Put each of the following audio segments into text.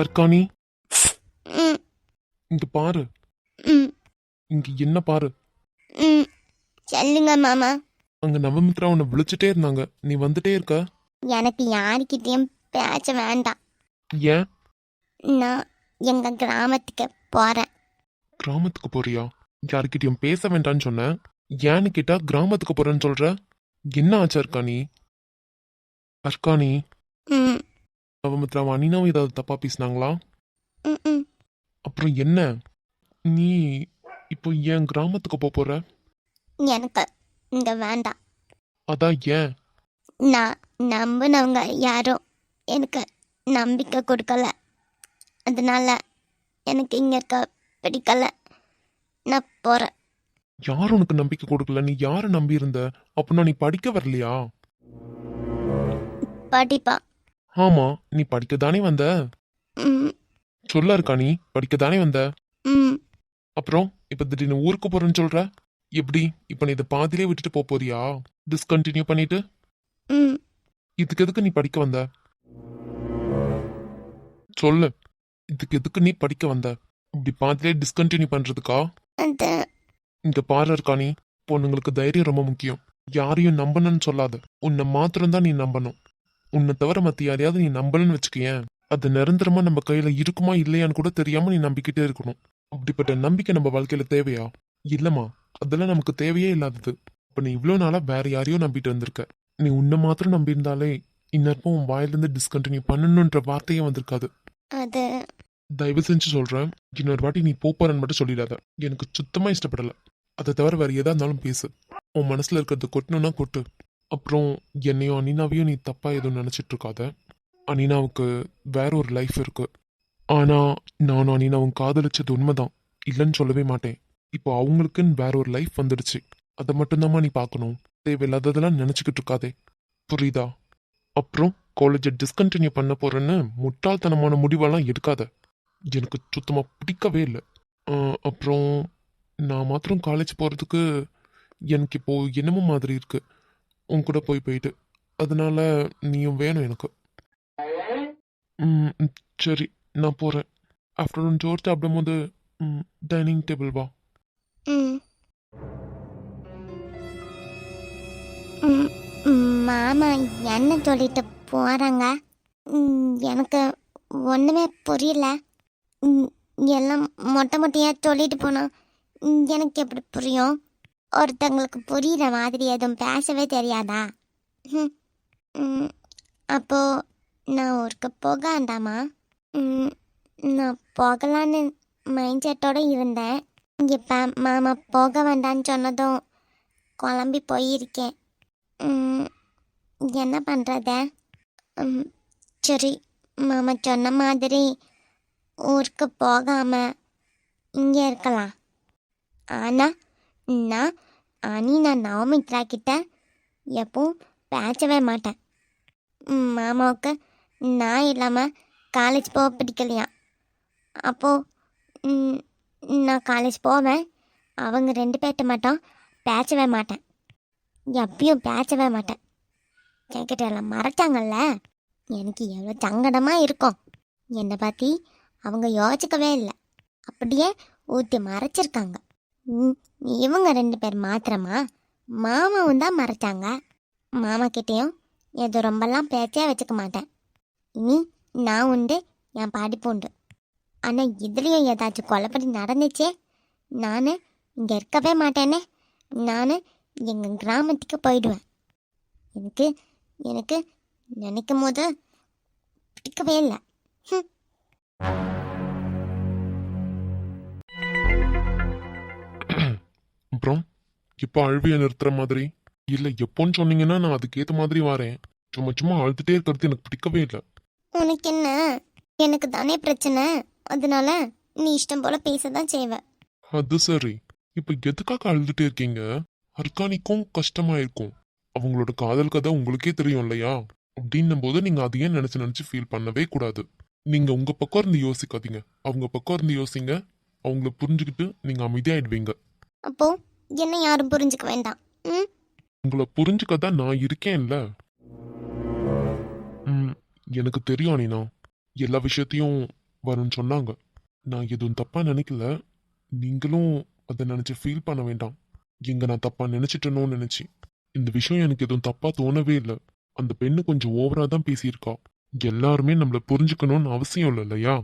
அர்க்கானி ம். இங்க பாரு. இங்க என்ன பாரு? சொல்லுங்க மாமா. அங்க நவமித்ரா உன்னை விழிச்சிட்டே இருந்தாங்க. நீ வந்துட்டே இருக்க? எனக்கு யாருக்கிட்டேயும் பேச வேண்டாம். ஏன்? நான் எங்கள் கிராமத்துக்கு போகிறேன் கிராமத்துக்கு போறியா? யாருக்கிட்டயும் பேச வேண்டாம்னு சொன்னேன் ஏன்னு கேட்டா கிராமத்துக்கு போறேன்னு சொல்ற. என்ன ஆச்சு அர்க்கானி ம் நவமித்ரா அனினாவும் ஏதாவது தப்பா பேசினாங்களா? ம் அப்புறம் என்ன? நீ இப்போ ஏன் கிராமத்துக்கு போக போற? எனக்கு இங்கே வேண்டாம். அதான் ஏன்? நான் நம்பினவங்க யாரும் எனக்கு நம்பிக்கை கொடுக்கல. அதனால எனக்கு இங்கே இருக்க பிடிக்கல. நான் போகிறேன் யார் உனக்கு நம்பிக்கை கொடுக்கல? நீ யாரை நம்பி இருந்த அப்படின்னா நீ படிக்க வரலையா? படிப்பா ஆமா நீ படிக்க தானே வந்த சொல்ல இருக்கா நீ? படிக்க தானே வந்த அப்புறம் இப்ப திடீர்னு ஊருக்கு போறேன்னு சொல்ற? எப்படி? இப்ப நீ இதை பாதியிலே விட்டுட்டு போப் போறியா? டிஸ்கண்டினியூ பண்ணிட்டு? இதுக்கு எதுக்கு நீ படிக்க வந்த? சொல்லு. இதுக்கு எதுக்கு நீ படிக்க வந்த? இப்படி பாதியிலே டிஸ்கண்டினியூ பண்றதுக்கா? இங்க பாரு இருக்கா நீ. பொண்ணுங்களுக்கு தைரியம் ரொம்ப முக்கியம். யாரையும் நம்பணும்னு சொல்லாத. உன்னை மாத்திரம்தான் நீ நம்பணும். உன்னை தவிர மத்த யாரையாவது நீ நம்பலன்னு வச்சுக்கயேன். அது நிரந்தரமா நம்ம கையில இருக்குமா இல்லையான்னு கூட தெரியாம நீ நம்பிக்கிட்டே இருக்கணும். அப்படிப்பட்ட நம்பிக்கை நம்ம வாழ்க்கையில தேவையா? இல்லம்மா அதெல்லாம் நமக்கு தேவையே இல்லாதது. இப்ப நீ இவ்வளவு நாளா வேற யாரையோ நம்பிட்டு வந்திருக்க. நீ உன்னை மாத்திரம் நம்பியிருந்தாலே இந்நேரமும் உன் வாயிலிருந்து டிஸ்கண்டினியூ பண்ணணுன்ற வார்த்தையே வந்திருக்காது. அது தயவு செஞ்சு சொல்றேன் இன்னொரு வாட்டி நீ போறன்னு மட்டும் சொல்லிடாத. எனக்கு சுத்தமா இஷ்டப்படல. அதை தவிர வேற எதா இருந்தாலும் பேசு. உன் மனசுல இருக்கிறது கொட்டணும்னா கொட்டு. அப்புறம் என்னையும் அனினாவையும் நீ தப்பாக எதுவும் நினச்சிட்டு இருக்காத அனினாவுக்கு வேற ஒரு லைஃப் இருக்கு. ஆனால் நானும் அனினாவும் காதலிச்சது உண்மைதான். இல்லைன்னு சொல்லவே மாட்டேன். இப்போ அவங்களுக்குன்னு வேற ஒரு லைஃப் வந்துடுச்சு. அதை மட்டும்தாம்மா நீ பார்க்கணும். தேவையில்லாததெல்லாம் நினச்சிக்கிட்டு இருக்காதே புரியுதா? அப்புறம் காலேஜை டிஸ்கண்டினியூ பண்ண போறேன்னு முட்டாள்தனமான முடிவெல்லாம் எடுக்காத. எனக்கு சுத்தமாக பிடிக்கவே இல்லை. அப்புறம் நான் மாத்திரம் காலேஜ் போகிறதுக்கு எனக்கு இப்போது என்னமோ மாதிரி இருக்குது உன் கூட போய் போயிட்டு. அதனால நீயும் வேணும் எனக்கு. ம், சரி நான் போகிறேன் ஆஃப்டர்நூன் ஜோர் சாப்பிடும் போது டைனிங் டேபிள் வா. ம். ம், மாமா என்ன சொல்லிட்டு போகிறாங்க எனக்கு ஒன்றுமே புரியல. ம், எல்லாம் மொட்டை மொட்டையாக சொல்லிட்டு போனால் எனக்கு எப்படி புரியும்? ஒருத்தங்களுக்கு புரியுற மாதிரி எதுவும் பேசவே தெரியாதா? ம், அப்போ நான் ஊருக்கு போக வேண்டாமா நான் போகலான்னு மைண்ட் செட்டோடு இருந்தேன். இப்போ மாமா போக வேண்டான்னு சொன்னதும் குழம்பி போயிருக்கேன். என்ன பண்ணுறத சரி மாமா சொன்ன மாதிரி ஊருக்கு போகாமல் இங்கே இருக்கலாம். ஆனால் நான் அனி நான் நவமித்ரா கிட்ட எப்பவும் பேசவே மாட்டேன். மாமாவுக்கு நான் இல்லாமல் காலேஜ் போக பிடிக்கலையா? அப்போது நான் காலேஜ் போவேன். அவங்க ரெண்டு பேர்கிட்ட மட்டும் பேசவே மாட்டேன். எப்பயும் பேசவே மாட்டேன். என்கிட்ட எல்லாம் மறைச்சாங்கல்ல எனக்கு எவ்வளோ சங்கடமாக இருக்கும். என்னை பற்றி அவங்க யோசிக்கவே இல்லை. அப்படியே ஊற்றி மறைச்சிருக்காங்க. இவங்க ரெண்டு பேர் மாத்திரமா? மாமாவும் தான் மறைச்சாங்க. மாமா கிட்டேயும் எது ரொம்பலாம் பேச்சே வச்சுக்க மாட்டேன். இனி நான் உண்டு என் படிப்பு உண்டு. ஆனால் இதுலேயும் ஏதாச்சும் கொலைப்படி நடந்துச்சே? நான் இங்கே இருக்கவே மாட்டேனே. நான் எங்கள் கிராமத்துக்கு போயிடுவேன். எனக்கு எனக்கு நினைக்கும் போது பிடிக்கவே இல்லை. ஹம். இப்போ அழுவிய நிறுத்துற மாதிரி? இல்லை எப்போன்னு சொன்னீங்கன்னா நான் அதுக்கேற்ற மாதிரி வரேன். சும்மா சும்மா அழுதுட்டே இருக்கிறது எனக்கு பிடிக்கவே இல்லை. உனக்கு என்ன? எனக்கு தானே பிரச்சனை. அதனால நீ இஷ்டம் போல பேச தான் செய்வ. அது சரி. இப்ப எதுக்காக அழுதுட்டே இருக்கீங்க? ஹர்கானிக்கும் கஷ்டமா இருக்கும் அவங்களோட காதல் கதை உங்களுக்கே தெரியும் இல்லையா? அப்படின்னும் போது நீங்க அதையே நினைச்சு நினைச்சு ஃபீல் பண்ணவே கூடாது. நீங்க உங்க பக்கம் இருந்து யோசிக்காதீங்க. அவங்க பக்கம் இருந்து யோசிங்க. அவங்கள புரிஞ்சுக்கிட்டு நீங்க அமைதியாயிடுவீங்க. அப்போ? என்ன யாரும் புரிஞ்சுக்க வேண்டாம். ம்? உங்களை புரிஞ்சுக்க தான் நான் இருக்கேன்ல. ம், எனக்கு தெரியும் அனினா எல்லா விஷயத்தையும் வரும்னு சொன்னாங்க. நான் எதுவும் தப்பாக நினைக்கல. நீங்களும் அதை நினச்சி ஃபீல் பண்ண வேண்டாம். இங்கே நான் தப்பாக நினைச்சிட்டனோ நினச்சி. இந்த விஷயம் எனக்கு எதுவும் தப்பாக தோணவே இல்லை. அந்த பெண்ணு கொஞ்சம் ஓவராக தான் பேசியிருக்கா. எல்லாருமே நம்மளை புரிஞ்சுக்கணும்னு அவசியம் இல்லை இல்லையா?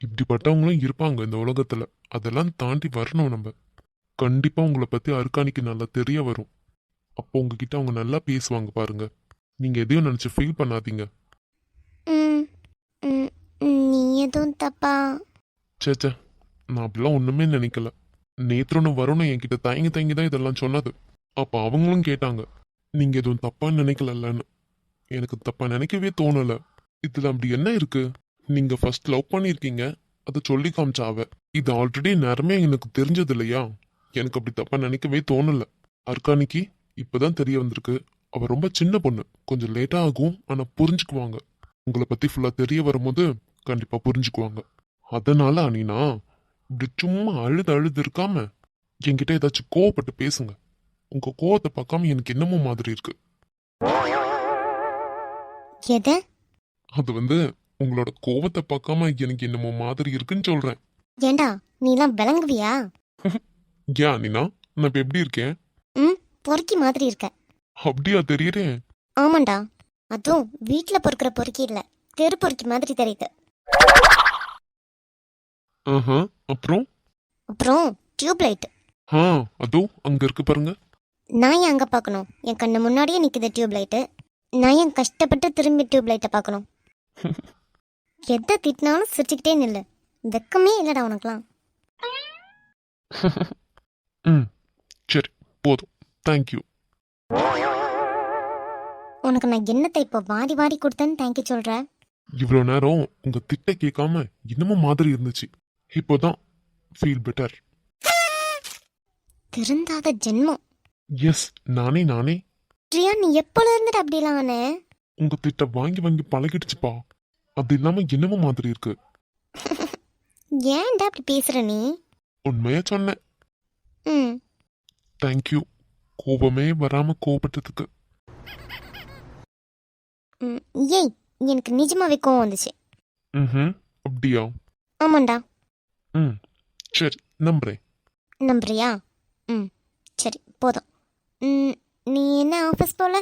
இப்படிப்பட்டவங்களும் இருப்பாங்க இந்த உலகத்தில். அதெல்லாம் தாண்டி வரணும் நம்ம. கண்டிப்பா உங்களை பத்தி அருக்காணிக்கு நல்லா தெரிய வரும். அப்போ உங்ககிட்ட அவங்க நல்லா பேசுவாங்க பாருங்க. நீங்க எதையும் நினைச்சு ஃபீல் பண்ணாதீங்க. நீ எதுவும் தப்பா? ச்சே ச்சே நான் அப்படிலாம் ஒண்ணுமே நினைக்கல. நேத்ரனும் வருணும் என்கிட்ட தயங்கி தயங்கி தான் இதெல்லாம் சொன்னது. அப்ப அவங்களும் கேட்டாங்க. நீங்க எதுவும் தப்பா நினைக்கலன்னு எனக்கு தப்பா நினைக்கவே தோணல. இதுல அப்படி என்ன இருக்கு? நீங்க ஃபர்ஸ்ட் லவ் பண்ணிருக்கீங்க அதை சொல்லி காமிச்சா அவ. இது ஆல்ரெடி நேரமே எனக்கு தெரிஞ்சது இல்லையா? எனக்கு அப்படி தப்பா நினைக்கவே தோணல. அர்கானிக்கு இப்பதான் தெரிய வந்திருக்கு. அவ ரொம்ப சின்ன பொண்ணு. கொஞ்சம் லேட்டா ஆகும் ஆனா புரிஞ்சுக்குவாங்க. உங்களை பத்தி ஃபுல்லா தெரிய வரும்போது கண்டிப்பா புரிஞ்சுக்குவாங்க. அதனால அனினா இப்படி சும்மா அழுது அழுது இருக்காம என்கிட்ட ஏதாச்சும் கோவப்பட்டு பேசுங்க. உங்க கோவத்தை பார்க்காம எனக்கு என்னமோ மாதிரி இருக்கு. அது வந்து உங்களோட கோவத்தை பார்க்காம எனக்கு என்னமோ மாதிரி இருக்குன்னு சொல்றேன். ஏண்டா நீலாம் விளங்குவியா? ஏன் அனினா நான் இப்ப எப்படி இருக்கேன்? ம் பொறுக்கி மாதிரி இருக்க. அப்படியா தெரியறேன் ஆமாண்டா. அதுவும் வீட்ல பொறுக்கிற பொறுக்கி இல்ல. தெரு பொறுக்கி மாதிரி தெரியுது. ஆஹா அப்புறம்? அப்புறம் டியூப் லைட் ஆ அதோ அங்க இருக்கு பாருங்க. நான் ஏன் அங்க பார்க்கணும் என் கண்ணு முன்னாடியே நிக்குது டியூப் லைட்டு நான் ஏன் கஷ்டப்பட்டு திரும்பி டியூப் லைட்டை பார்க்கணும் எதை திட்டினாலும் சிரிச்சுக்கிட்டே நில்லு. வெக்கமே இல்லடா உனக்குலாம். ம். சரி போதும். தேங்க்யூ உனக்கு நான் என்னத்தை இப்போ வாரி வாரி கொடுத்தேன்னு தேங்க்யூ சொல்ற? இவ்வளோ நேரம் உங்க திட்ட கேட்காம என்னமோ மாதிரி இருந்துச்சு. இப்போதான் ஃபீல் பெட்டர் திருந்தாத ஜென்மம். எஸ் நானே நானே. பிரியா நீ எப்போல இருந்துட்டு அப்படிலாம் ஆன? உங்க திட்ட வாங்கி வாங்கி பழகிடுச்சுப்பா. அது இல்லாம என்னமோ மாதிரி இருக்கு. ஏன்டா அப்படி பேசுற நீ? உண்மையா சொன்னேன். ம். தேங்க்யூ கோபமே வராம கோபப்பட்டதுக்கு. ம், ஏய் எனக்கு நிஜமாவே கோவம் வந்துச்சு. ம் அப்படியா? ஆமாண்டா. ம் சரி நம்புறேன். நம்புறியா? ம் சரி போதும். ம், நீ என்ன ஆஃபீஸ் போல?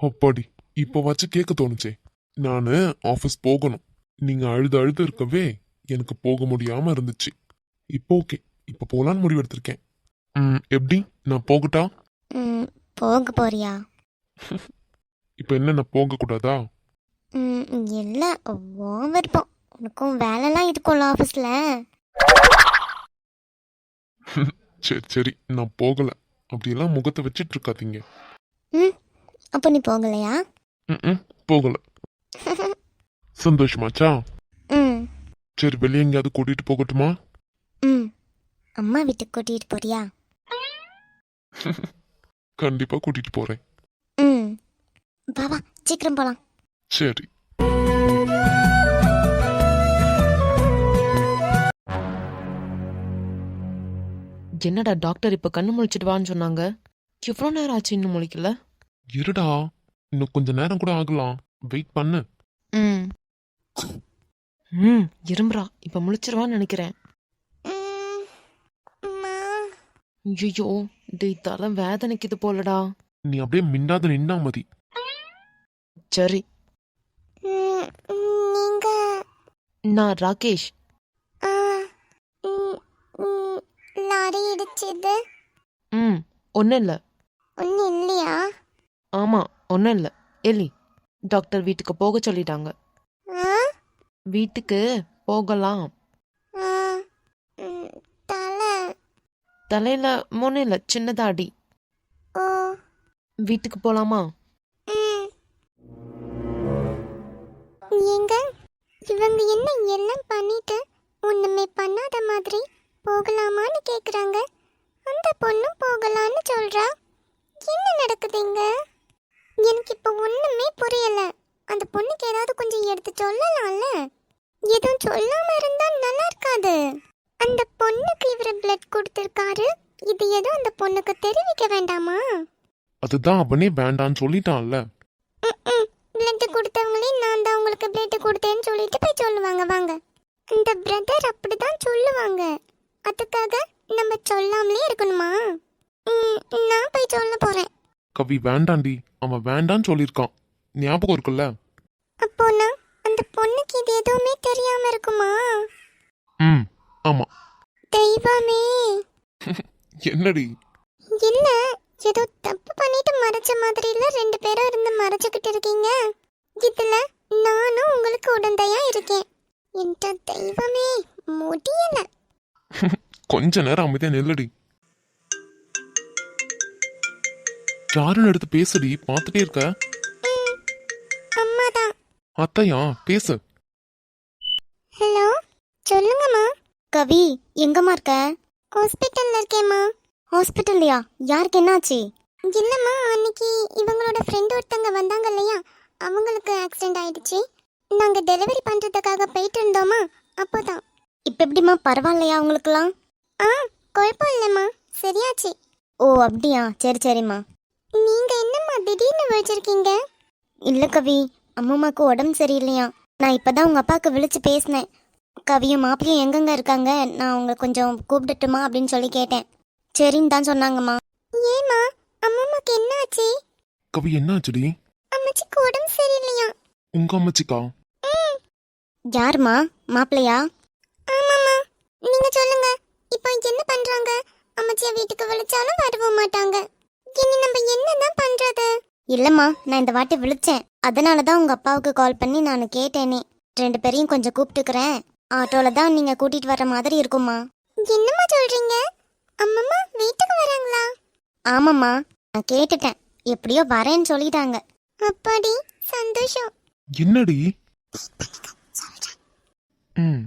அப்பாடி இப்போ வச்சு கேட்க தோணுச்சே. நான் ஆஃபீஸ் போகணும். நீங்க அழுது அழுது இருக்கவே எனக்கு போக முடியாம இருந்துச்சு. இப்போ ஓகே இப்போ போலான்னு முடிவெடுத்திருக்கேன். எப்படி? நான் போகட்டா? ம், போக போறியா? இப்போ என்ன நான் போகக்கூடாதா? ம், இல்ல உன் விருப்பம் உனக்கும் வேலைலாம் இருக்கும்ல ஆஃபீஸில் சரி சரி நான் போகல. அப்படியெல்லாம் முகத்தை வச்சிட்டு இருக்காதீங்க. ம் அப்போ நீ போகலையா? ம் போகல. சந்தோஷமாச்சா? ம். சரி வெளியே எங்கேயாவது கூட்டிட்டு போகட்டுமா? ம் அம்மா வீட்டுக்கு கூட்டிகிட்டு போறியா? கண்டிப்பா கூட்டிட்டு போறேன். ம். வா வா சீக்கிரம் போகலாம் சரி. என்னடா டாக்டர் இப்ப கண்ணு முழிச்சிட்டு வான்னு சொன்னாங்க? எவ்வளோ நேரம் ஆச்சு இன்னும் முழிக்கல? இருடா. இன்னும் கொஞ்ச நேரம் கூட ஆகலாம். வெயிட் பண்ணு. ம். ம் இரும்புறா. இப்ப முழிச்சிருவான்னு நினைக்கிறேன். ஐயோ டேய் தலை வேதனைக்குது போலடா. நீ அப்படியே மிண்டாத நின்னா மதி. சரி. நீங்க நான் ராகேஷ். லாரி இடிச்சது ம் ஒன்றும் இல்லை. ஒன்றும் இல்லையா? ஆமா ஒன்றும் இல்லை. எலி டாக்டர் வீட்டுக்கு போக சொல்லிட்டாங்க. ஆ? வீட்டுக்கு போகலாம் ஆ, ம், தலை தலையில இல்லை சின்னதா அடி. ஓ வீட்டுக்கு போலாமா. ஏங்க இவங்க என்ன எல்லாம் பண்ணிட்டு ஒண்ணுமே பண்ணாத மாதிரி போகலாமான்னு கேக்குறாங்க. அந்த பொண்ணும் போகலான்னு சொல்றா. என்ன நடக்குதுங்க? எனக்கு இப்ப ஒண்ணுமே புரியல. அந்த பொண்ணுக்கு ஏதாவது கொஞ்சம் எடுத்து சொல்லலாம்ல? எதுவும் சொல்லாம இருந்தா நல்லா இருக்காது. அந்த பொண்ணுக்கு இவரு பிளட் கொடுத்திருக்காரு? இது ஏதோ அந்த பொண்ணுக்கு தெரிவிக்க வேண்டாமா? அதுதான் அவனே வேண்டான்னு சொல்லிட்டான்ல. பிளட் கொடுத்தவங்களே நான் தான் உங்களுக்கு பிளட் கொடுத்தேன்னு சொல்லிட்டு போய் சொல்லுவாங்க. வாங்க. இந்த பிரதர் அப்படிதான் சொல்லுவாங்க. அதுக்காக நம்ம சொல்லாமலே இருக்கணுமா? நான் போய் சொல்ல போறேன். கவி வேண்டாண்டி. அவன் வேண்டான்னு சொல்லியிருக்கான். ஞாபகம் இருக்குல்ல? அப்போனா அந்த பொண்ணுக்கு இது எதுவுமே தெரியாம இருக்குமா? ம். ஆமா. தெய்வமே. என்னடி? இல்ல ஏதோ தப்பு பண்ணிட்டு மறைச்ச மாதிரில ரெண்டு பேரும் இருந்து மறைச்சுக்கிட்டு இருக்கீங்க. இதுல நானும் உங்களுக்கு உடந்தையா இருக்கேன். என்ற தெய்வமே முடியல. கொஞ்ச நேரம் அமைதியா நில்லடி. யாருன்னு எடுத்து பேசுடி? பார்த்துட்டே இருக்க. அம்மாதான். அத்தையா? பேசு. ஹலோ சொல்லுங்கம்மா. கவி எங்கம்மா இருக்க? ஹாஸ்பிட்டல்ல இருக்கேம்மா. ஹாஸ்பிட்டல்லையா யாருக்கு என்னாச்சு? இல்லம்மா அன்னைக்கு இவங்களோட ஃப்ரெண்ட் ஒருத்தங்க வந்தாங்க இல்லையா? அவங்களுக்கு ஆக்சிடென்ட் ஆயிடுச்சு. நாங்க டெலிவரி பண்றதுக்காக போயிட்டு இருந்தோமா அப்போதான். இப்போ எப்படிம்மா? பரவாயில்லையா உங்களுக்குலாம் ஆ குழப்பம் இல்லைம்மா. சரியாச்சு. ஓ அப்படியா? சரி சரிம்மா. நீங்க என்னம்மா திடீர்னு வச்சிருக்கீங்க இல்லை கவி அம்மாவுக்கு உடம்பு சரியில்லையா? நான் இப்போ தான் உங்கள் அப்பாவுக்கு விழிச்சு பேசினேன். கவியும் மாப்பிளையும் எங்கெங்க இருக்காங்க? நான் உங்களை கொஞ்சம் கூப்பிடட்டுமா அப்படின்னு சொல்லி கேட்டேன். சரின்னு தான் சொன்னாங்கம்மா. ஏம்மா அம்மாக்கு என்ன ஆச்சு கவி என்னாச்சுடி? அம்மாச்சிக்கு உடம்பு சரியில்லையா? உங்க அம்மச்சிக்கா? யாரும்மா? மாப்பிள்ளையா? ஆமாம்மா. நீங்க சொல்லுங்க. இப்போ என்ன பண்றாங்க? அம்மாச்சியை வீட்டுக்கு விളിச்சாலும் வரவும் மாட்டாங்க. இனி நம்ம என்னதான் பண்றது? இல்லைம்மா நான் இந்த வாட்டி விழிச்சேன். அதனால தான் உங்கள் அப்பாவுக்கு கால் பண்ணி நான் கேட்டேனே. ரெண்டு பேரையும் கொஞ்சம் கூப்பிட்டுக்கிறேன். ஆட்டோவில் தான் நீங்கள் கூட்டிகிட்டு வர மாதிரி இருக்கும்மா. என்னம்மா சொல்றீங்க? அம்மம்மா வீட்டுக்கு வராங்களா? ஆமாம்மா நான் கேட்டுட்டேன். எப்படியோ வரேன்னு சொல்லிட்டாங்க. அப்பாடி சந்தோஷம். என்னடி? ம்.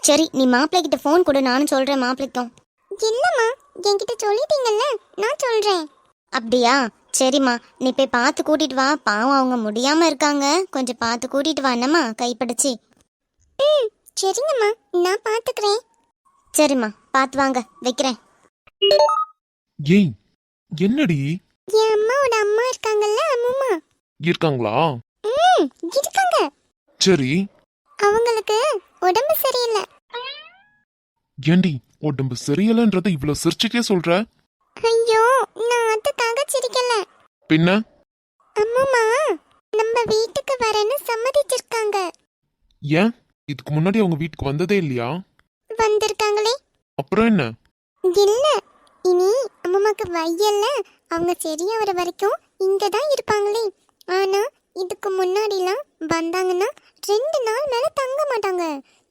சரி நீ மாப்பிள்ளைகிட்ட ஃபோன் கொடு நானும் சொல்கிறேன் மாப்பிள்ளைக்கும். இல்லம்மா என்கிட்ட சொல்லிட்டீங்கல்ல நான் சொல்றேன். அப்படியா? சரிம்மா நீ போய் பார்த்து கூட்டிட்டு வா. பாவம் அவங்க முடியாம இருக்காங்க. கொஞ்சம் பார்த்து கூட்டிட்டு வா என்னம்மா? கைப்பிடிச்சி. ம். சரிங்கம்மா நான் பாத்துக்கிறேன். சரிம்மா பார்த்து வாங்க வைக்கிறேன். ஏய் என்னடி? என் அம்மாவோட அம்மா இருக்காங்கல்ல அம்மா? இருக்காங்களா? ம் இருக்காங்க. சரி. அவங்களுக்கு உடம்பு சரியில்லை. ஏண்டி உடம்பு சரியில்லைன்றதை இவ்வளவு சிரிச்சுட்டே சொல்ற? ஐயோ நான் அதுக்காக சிரிக்கல பின்ன? அம்மா நம்ம வீட்டுக்கு வரேன்னு சம்மதிச்சிருக்காங்க. ஏன்? இதுக்கு முன்னாடி அவங்க வீட்டுக்கு வந்ததே இல்லையா? வந்திருக்காங்களே. அப்புறம் என்ன? இல்ல இனி அம்மாக்கு வையல்ல அவங்க சரியாகிற வரைக்கும் இங்க தான் இருப்பாங்களே. ஆனா இதுக்கு முன்னாடிலாம் வந்தாங்கன்னா ரெண்டு நாள் மேல தங்க மாட்டாங்க.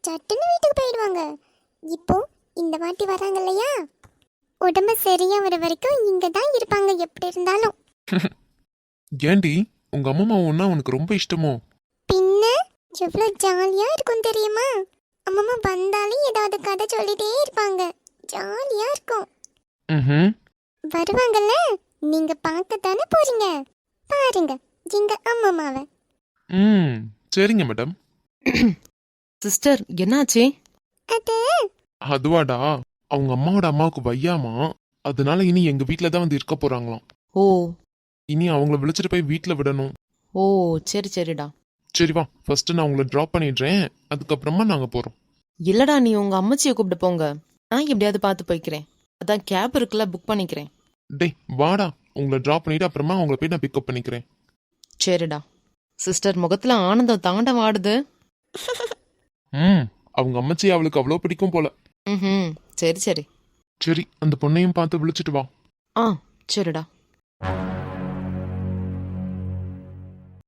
சட்டுன்னு வீட்டுக்கு போயிடுவாங்க. இப்போ இந்த வாட்டி வராங்க இல்லையா? உடம்பு சரியாகிற வரைக்கும் இங்க தான் இருப்பாங்க எப்படி இருந்தாலும். ஏண்டி உங்க அம்மா ஒன்னா உனக்கு ரொம்ப இஷ்டமோ? பின்ன எவ்வளவு ஜாலியா இருக்கும் தெரியுமா? அம்மா வந்தாலே ஏதாவது கதை சொல்லிட்டே இருப்பாங்க. ஜாலியா இருக்கும். வருவாங்கல்ல? நீங்க பார்க்க தானே போறீங்க? பாருங்க எங்க அம்மாமாவை ம் சரிங்க மேடம். சிஸ்டர் என்னாச்சு? அது? அதுவாடா அவங்க அம்மாவோட அம்மாவுக்கு வையாமா அதனால இனி எங்க வீட்ல தான் வந்து இருக்க போறாங்களாம். ஓ. இனி அவங்கள விളിச்சிட்டு போய் வீட்ல விடணும். ஓ சரி சரிடா. சரி வா ஃபர்ஸ்ட் நான் உங்களை டிராப் பண்ணிடுறேன். அதுக்கப்புறமா நாங்க போறோம். இல்லடா நீ உங்க அம்மச்சியை கூப்பிட்டு போங்க. நான் எப்படியாவது பார்த்து போய்க்கிறேன். அதான் கேப் இருக்குல்ல புக் பண்ணிக்கிறேன். டேய் வாடா. உங்களை டிராப் பண்ணிட்டு அப்புறமா அவங்கள போய் நான் பிக்கப் பண்ணிக்கிறேன். சரிடா. சிஸ்டர் முகத்துல ஆனந்தம் தாண்டம் ஆடுது ம் அவங்க அம்மச்சி அவளுக்கு அவ்வளோ பிடிக்கும் போல. ம் சரி சரி. சரி அந்த பொண்ணையும் பார்த்து விളിச்சிட்டு வா. ஆ சரிடா.